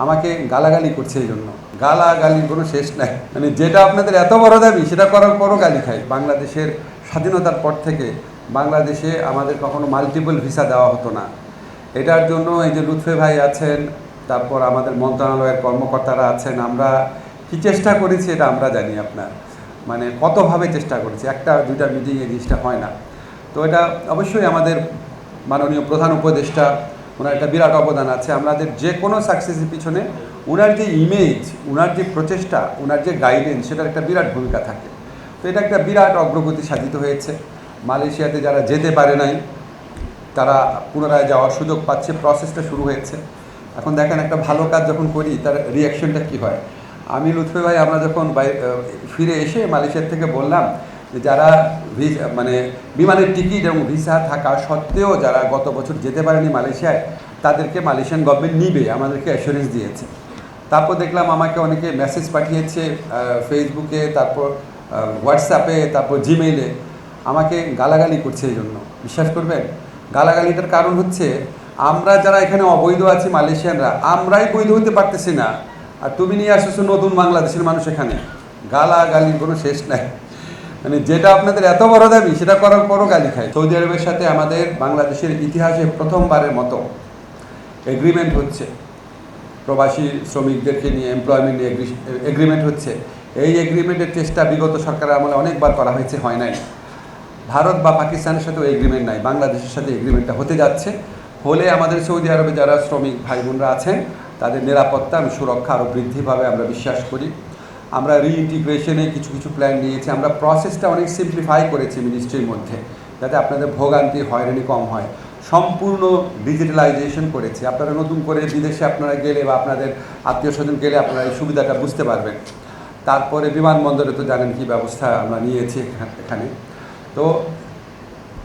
আমাকে গালাগালি করছে এই জন্য। গালাগালির কোনো শেষ নাই। মানে যেটা আপনাদের এত বড় দাবি, সেটা করার পরও গালি খাই। বাংলাদেশের স্বাধীনতার পর থেকে বাংলাদেশে আমাদের কখনো মাল্টিপল ভিসা দেওয়া হতো না। এটার জন্য এই যে লুৎফে ভাই আছেন, তারপর আমাদের মন্ত্রণালয়ের কর্মকর্তারা আছেন, আমরা কি চেষ্টা করেছি এটা আমরা জানি আপনার। মানে কতভাবে চেষ্টা করেছি, একটা দুইটা মিটিং এই জিনিসটা হয় না। তো এটা অবশ্যই আমাদের মাননীয় প্রধান উপদেষ্টা ওনার একটা বিরাট অবদান আছে। আমাদের যে কোনো সাকসেসের পিছনে ওনার যে ইমেজ ওনার যে প্রচেষ্টা, ওনার যে গাইডেন্স সেটার একটা বিরাট ভূমিকা থাকে। তো এটা একটা বিরাট অগ্রগতি সাধিত হয়েছে। মালয়েশিয়াতে যারা যেতে পারে নাই, তারা পুনরায় যাওয়ার সুযোগ পাচ্ছে প্রসেসটা শুরু হয়েছে। এখন দেখেন একটা ভালো কাজ যখন করি, তার রিয়াকশনটা কী হয়? আমি লুৎফে ভাই, আমরা যখন ফিরে এসে মালয়েশিয়ার থেকে বললাম যারা মানে বিমানের টিকিট এবং ভিসা থাকা সত্ত্বেও যারা গত বছর যেতে পারেনি মালয়েশিয়ায়, তাদেরকে মালয়েশিয়ান গভর্নমেন্ট নিবে, আমাদেরকে অ্যাসুরেন্স দিয়েছে। তারপর দেখলাম আমাকে অনেকে মেসেজ পাঠিয়েছে ফেসবুকে তারপর হোয়াটসঅ্যাপে তারপর জিমেইলে আমাকে গালাগালি করছে এই জন্য। বিশ্বাস করবেন? গালাগালিটার কারণ হচ্ছে, আমরা যারা এখানে অবৈধ আছি মালয়েশিয়ানরা, আমরাই বৈধ হতে পারতেছি না। আর তুমি নিয়ে আসছো নতুন বাংলাদেশের মানুষ এখানে। গালাগালির কোনো শেষ নাই। মানে যেটা আপনাদের এত বড় দাবি, সেটা করার পরও গালি খায়। সৌদি আরবের সাথে আমাদের বাংলাদেশের ইতিহাসে প্রথমবারের মতো এগ্রিমেন্ট হচ্ছে। প্রবাসী শ্রমিকদেরকে নিয়ে এমপ্লয়মেন্ট এগ্রিমেন্ট হচ্ছে। এই এগ্রিমেন্টের চেষ্টা বিগত সরকারের আমলে অনেকবার করা হয়েছে, হয় নাই। ভারত বা পাকিস্তানের সাথেও এগ্রিমেন্ট নাই, বাংলাদেশের সাথে এগ্রিমেন্টটা হতে যাচ্ছে। হলে আমাদের সৌদি আরবে যারা শ্রমিক ভাই বোনরা আছেন, তাদের নিরাপত্তা এবং সুরক্ষা আরও বৃদ্ধি পাবে আমরা বিশ্বাস করি। আমরা রিইন্টিগ্রেশনে কিছু কিছু প্ল্যান নিয়েছি, আমরা প্রসেসটা অনেক সিম্পলিফাই করেছি মিনিস্ট্রির মধ্যে, যাতে আপনাদের ভোগান্তি, হয়রানি কম হয়। সম্পূর্ণ ডিজিটালাইজেশন করেছি। আপনারা নতুন করে বিদেশে আপনারা গেলে বা আপনাদের আত্মীয় স্বজন গেলে আপনারা এই সুবিধাটা বুঝতে পারবেন। তারপরে বিমানবন্দরে তো জানেন কি ব্যবস্থা আমরা নিয়েছি এখা- এখানে। তো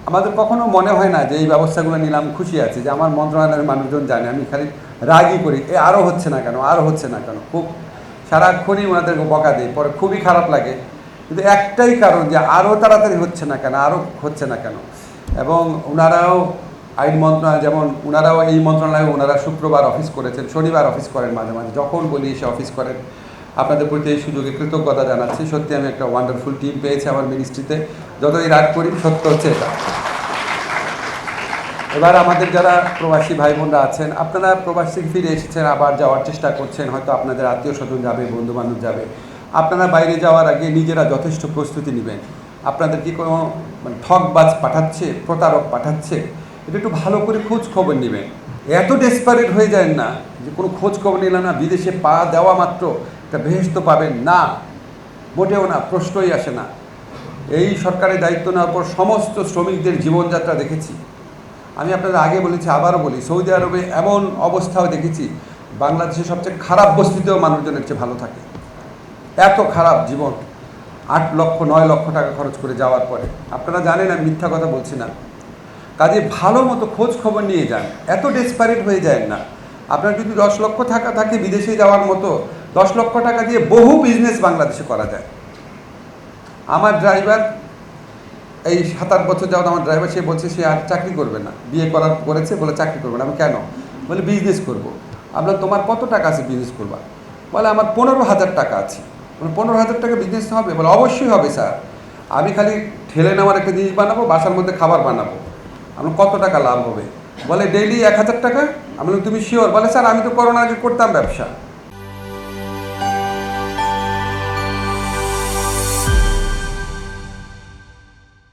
আমাদের কখনো মনে হয় না যে এই ব্যবস্থাগুলো নিলাম, খুশি আছি। যে আমার মন্ত্রণালয়ের মানুষজন জানে, আমি খালি রাগই করি। এ আরও হচ্ছে না কেন? আরও হচ্ছে না কেন? খুব সারাক্ষণই ওনাদেরকে বকা দিই, পরে খুবই খারাপ লাগে। কিন্তু একটাই কারণ যে আরও তাড়াতাড়ি হচ্ছে না কেন, আরও হচ্ছে না কেন? এবং ওনারাও আইন মন্ত্রণালয়, যেমন ওনারাও এই মন্ত্রণালয়ে ওনারা শুক্রবার অফিস করেছেন, শনিবার অফিস করেন মাঝে মাঝে, যখন বলি এসে অফিস করেন, আপনাদের প্রতি এই সুযোগে কৃতজ্ঞতা জানাচ্ছি। সত্যি আমি একটা ওয়ান্ডারফুল টিম পেয়েছি আমার মিনিস্ট্রিতে যতই রাগ করি, সত্য হচ্ছে এটা। এবার আমাদের যারা প্রবাসী ভাই বোনরা আছেন, আপনারা প্রবাসী ফিরে এসেছেন, আবার যাওয়ার চেষ্টা করছেন, হয়তো আপনাদের আত্মীয় স্বজন যাবে বন্ধু বান্ধব যাবে। আপনারা বাইরে যাওয়ার আগে নিজেরা যথেষ্ট প্রস্তুতি নেবেন। আপনাদের কি কোনো মানে ঠকবাজ পাঠাচ্ছে, প্রতারক পাঠাচ্ছে? এটা একটু ভালো করে খোঁজ খবর নেবেন। এত ডেসপারেট হয়ে যায় না যে কোনো খোঁজ খবর নিলাম না বিদেশে পা দেওয়া মাত্র একটা বেহেস্ত পাবেন। না, মোটেও না, প্রশ্নই আসে না। এই সরকারের দায়িত্ব নেওয়ার পর সমস্ত শ্রমিকদের জীবনযাত্রা দেখেছি। আমি আপনাদের আগে বলেছি, আবারও বলি, সৌদি আরবে এমন অবস্থাও দেখেছি বাংলাদেশের সবচেয়ে খারাপ বস্তিতেও মানুষজনের চেয়ে ভালো থাকে। এত খারাপ জীবন, আট লক্ষ, নয় লক্ষ টাকা খরচ করে যাওয়ার পরে। আপনারা জানেন, আমি মিথ্যা কথা বলছি না। কাজে ভালো মতো খোঁজ খবর নিয়ে যান, এত ডেসপারেট হয়ে যায় না। আপনার যদি দশ লক্ষ টাকা থাকে বিদেশে যাওয়ার মতো, দশ লক্ষ টাকা দিয়ে বহু বিজনেস বাংলাদেশে করা যায়। আমার ড্রাইভার এই সাত আট বছর যাওয়া আমার ড্রাইভার সে বলছে, সে আর চাকরি করবে না। বিয়ে করার করেছে, বলে চাকরি করবে না। আমি কেন? বলে বিজনেস করব। আমরা তোমার কত টাকা আছে বিজনেস করবা বলে, আমার পনেরো হাজার টাকা আছে। বলে, পনেরো হাজার টাকা বিজনেস হবে? বলে, অবশ্যই হবে স্যার আমি খালি ঠেলে নেওয়ার একটা জিনিস বানাবো, বাসার মধ্যে খাবার বানাবো। আমার কত টাকা লাভ হবে? বলে ডেইলি এক হাজার টাকা? আমি তুমি শিওর বলে স্যার আমি তো করোনার আগে করতাম ব্যবসা।